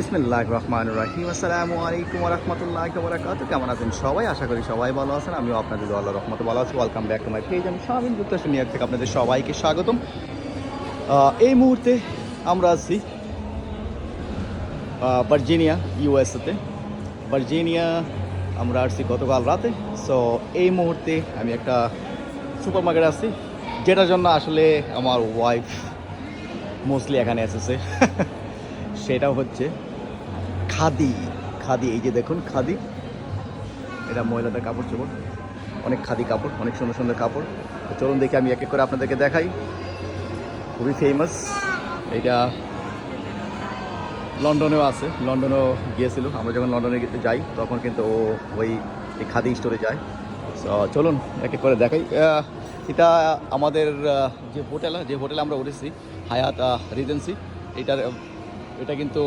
বিসমিল্লাহ রহমান রাহিম আসসালামু আলাইকুম রহমতুল্লাহ বরাকাত কেমন আছেন সবাই? আশা করি সবাই ভালো আছেন। আমিও আপনাদের আল্লাহ রহমত ভালো আছি। Welcome back to my page আমি স্বামীন যুক্তরাষ্ট্র নিউ থেকে আপনাদের সবাইকে স্বাগতম। এই মুহূর্তে আমরা আছি ভার্জিনিয়া, ইউএসএতে। ভার্জিনিয়া, আমরা আসছি গতকাল রাতে। সো এই মুহূর্তে আমি একটা সুপার মার্কেটে আসছি যেটার জন্য আসলে আমার ওয়াইফ মোস্টলি এখানে এসেছে। সেটা হচ্ছে খাদি খাদি, এই যে দেখুন খাদি। এটা মহিলাদের কাপড় চোপড়। অনেক খাদি কাপড়, অনেক সুন্দর সুন্দর কাপড়। তো চলুন দেখি আমি এক এক করে আপনাদেরকে দেখাই। খুবই ফেমাস এটা লন্ডনেও আছে। লন্ডনেও গিয়েছিল। আমরা যখন লন্ডনে যাই, তখন কিন্তু ও ওই খাদি স্টোরে যায়। চলুন এক এক করে দেখাই। এটা আমাদের যে হোটেল, যে হোটেলে আমরা উঠেছি, হায়াত রিজেন্সি এটার এটা কিন্তু